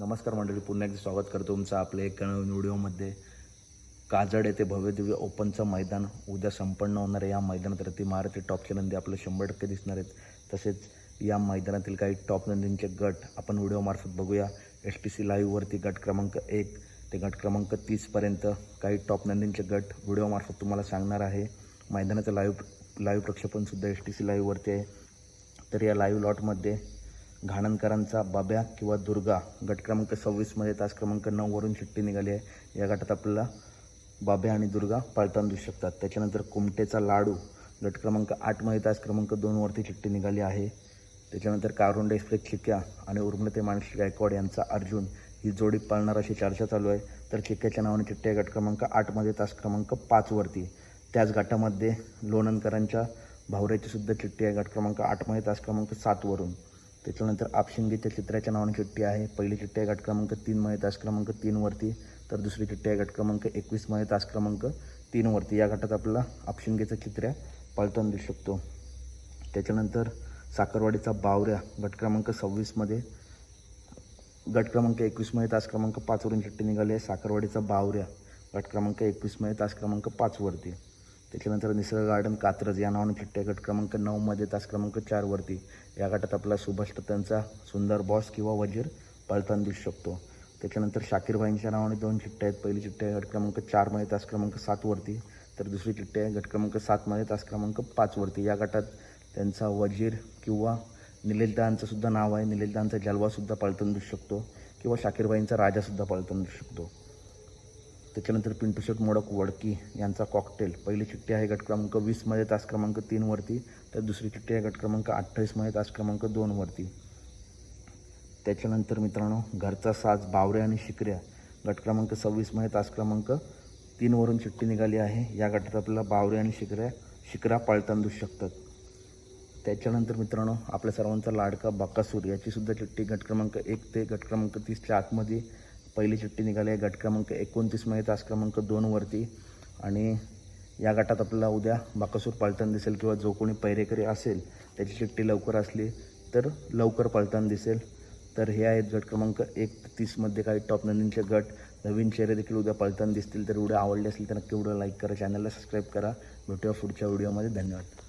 नमस्कार मंडळी पुन्हा एकदा स्वागत करतो तुमचं आपल्या एका नवीन व्हिडिओमध्ये. काजड येथे भव्यदिव्य ओपनचं मैदान उद्या संपन्न होणार आहे. या मैदानात मारुती टॉपचे नंदी आपले शंभर टक्के दिसणार आहेत. तसेच या मैदानातील काही टॉप नंदींचे गट आपण व्हिडिओमार्फत बघूया. एस टी सी लाईव्हवरती गट क्रमांक एक ते गट क्रमांक तीसपर्यंत काही टॉप नंदींचे गट व्हिडिओमार्फत तुम्हाला सांगणार आहे. मैदानाचं लाईव्ह लाईव्ह प्रक्षेपणसुद्धा एस टी सी लाईव्हवरती आहे. तर या लाईव्ह लॉटमध्ये घाणनकरांचा बाब्या किंवा दुर्गा गट क्रमांक सव्वीसमध्ये तास क्रमांक नऊवरून चिठ्ठी निघाली आहे. या गटात आपल्याला बाब्या आणि दुर्गा पळताना दिसू शकतात. त्याच्यानंतर कुमटेचा लाडू गट क्रमांक आठमध्ये तास क्रमांक दोनवरती चिठ्ठी निघाली आहे. त्याच्यानंतर कारुंडे एक्सप्रेस चिक्या आणि उर्मिला ते मानसी गायकवाड यांचा अर्जुन ही जोडी पळणार अशी चर्चा चालू आहे. तर चिक्क्याच्या नावाने चिठ्ठी आहे. गट क्रमांक आठमध्ये तास क्रमांक पाचवरती त्याच गटामध्ये लोणंदकरांच्या भावऱ्याची सुद्धा चिठ्ठी आहे. गट क्रमांक आठमध्ये तास क्रमांक सातवरून त्याच्यानंतर आपशिंगीच्या चित्राच्या नावाने चिठ्ठी आहे. पहिली चिठ्ठी आहे गट क्रमांक तीनमध्ये तास क्रमांक तीनवरती तर दुसरी चिठ्ठी आहे गट क्रमांक एकवीसमध्ये तास क्रमांक तीनवरती या गटात आपल्याला आपशिंगीचं चित्र पळताना दिसू शकतो. त्याच्यानंतर साखरवाडीचा बावऱ्या गट क्रमांक सव्वीसमध्ये गट क्रमांक एकवीसमध्ये तास क्रमांक पाचवरून चिठ्ठी निघाली आहे. साखरवाडीचा बावऱ्या गट क्रमांक एकवीसमध्ये तास क्रमांक पाचवरती त्याच्यानंतर निसर्ग गार्डन कात्रज या नावाने फिट्टे गट क्रमांक नऊमध्ये तास क्रमांक चारवरती या गटात आपला सुभाष दत्तांचा सुंदर बॉस किंवा वजीर पळताना दिसू शकतो. त्याच्यानंतर शाकीरबाईंच्या नावाने दोन चिठ्ठ्या आहेत. पहिली चिठ्ठी आहे गट क्रमांक चारमध्ये तास क्रमांक सातवरती तर दुसरी चिठ्ठी आहे गट क्रमांक सातमध्ये तास क्रमांक पाचवरती या गटात त्यांचा वजीर किंवा निलेशदांचं सुद्धा नाव आहे. निलेशदांचा जलवासुद्धा पळताना दिसू शकतो किंवा शाकीरबाईंचा राजासुद्धा पळताना दिसू शकतो. त्याच्यानंतर पिंटू शेट मोडक वडकी यांचा कॉकटेल पहिली चिठ्ठी आहे गट क्रमांक वीसमध्ये तास क्रमांक तीनवरती तर दुसरी चिठ्ठी आहे गट क्रमांक अठ्ठावीसमध्ये तास क्रमांक दोनवरती त्याच्यानंतर मित्रांनो घरचा साज बावरे आणि शिकऱ्या. गट क्रमांक सव्वीसमध्ये तास क्रमांक तीनवरून चिठ्ठी निघाली आहे. या गटात आपल्याला बावरे आणि शिकऱ्या शिकरा पाळताना दिसू शकतात. त्याच्यानंतर मित्रांनो आपल्या सर्वांचा लाडका बकासूर. याचीसुद्धा चिठ्ठी गट क्रमांक एक ते गट क्रमांक तीसच्या आतमध्ये पहिली चिठ्ठी निघाली आहे गट क्रमांक एकोणतीसमध्ये तास क्रमांक दोनवरती आणि या गटात आपल्याला उद्या बाकासूर पळताना दिसेल किंवा जो कोणी पैरेकरी असेल त्याची चिठ्ठी लवकर असली तर लवकर पळताना दिसेल. तर हे आहेत गट क्रमांक एक तीसमध्ये काही टॉप नंदींचे गट. नवीन चेहरे देखील उद्या पळताना दिसतील. तर व्हिडिओ आवडले असेल तर नक्की व्हिडिओ लाईक करा चॅनलला सबस्क्राईब करा. भेटूया पुढच्या व्हिडिओमध्ये धन्यवाद.